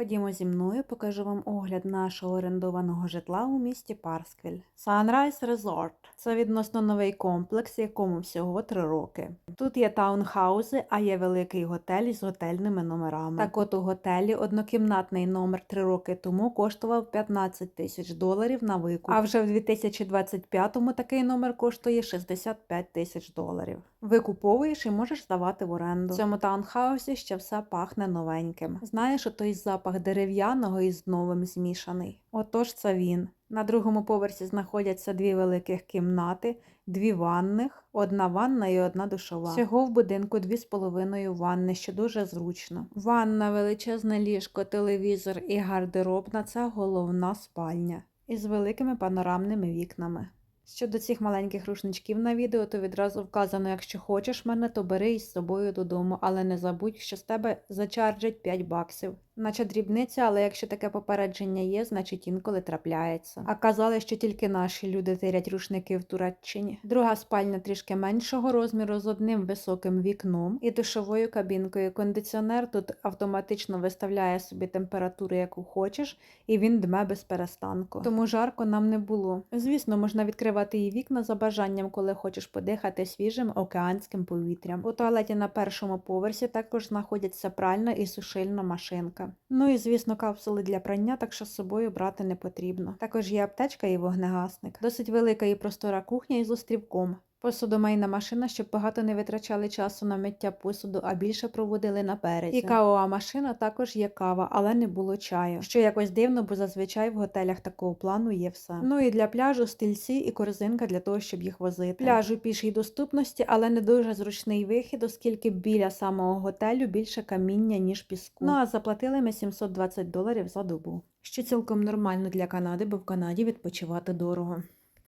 Ходімо зі мною, покажу вам огляд нашого орендованого житла у місті Парсквіль. Sunrise Resort – це відносно новий комплекс, якому всього три роки. Тут є таунхаузи, а є великий готель з готельними номерами. Так от у готелі однокімнатний номер три роки тому коштував 15 тисяч доларів на викуп, а вже в 2025-му такий номер коштує 65 тисяч доларів. Викуповуєш і можеш здавати в оренду. В цьому таунхаусі ще все пахне новеньким. Знаєш, той запах дерев'яного із новим змішаний. Отож, це він. На другому поверсі знаходяться дві великих кімнати, дві ванних, одна ванна і одна душова. Всього в будинку дві з половиною ванни, що дуже зручно. Ванна, величезне ліжко, телевізор і гардеробна це головна спальня із великими панорамними вікнами. Щодо цих маленьких рушничків на відео, то відразу вказано, якщо хочеш мене, то бери із собою додому, але не забудь, що з тебе зачарджать 5 баксів. Наче дрібниця, але якщо таке попередження є, значить інколи трапляється. А казали, що тільки наші люди тирять рушники в Туреччині. Друга спальня трішки меншого розміру з одним високим вікном і душовою кабінкою. Кондиціонер тут автоматично виставляє собі температуру, яку хочеш, і він дме без перестанку. Тому жарко нам не було. Звісно, можна відкривати і вікна за бажанням, коли хочеш подихати свіжим океанським повітрям. У туалеті на першому поверсі також знаходяться пральна і сушильна машинка. Ну і звісно, капсули для прання, так що з собою брати не потрібно. Також є аптечка і вогнегасник. Досить велика і простора кухня із острівком. Посудомийна машина, щоб багато не витрачали часу на миття посуду, а більше проводили наперед. І кавова машина також є кава, але не було чаю. Що якось дивно, бо зазвичай в готелях такого плану є все. Ну і для пляжу стільці і корзинка для того, щоб їх возити. Пляж у пішій доступності, але не дуже зручний вихід, оскільки біля самого готелю більше каміння, ніж піску. Ну а заплатили ми 720 доларів за добу. Що цілком нормально для Канади, бо в Канаді відпочивати дорого.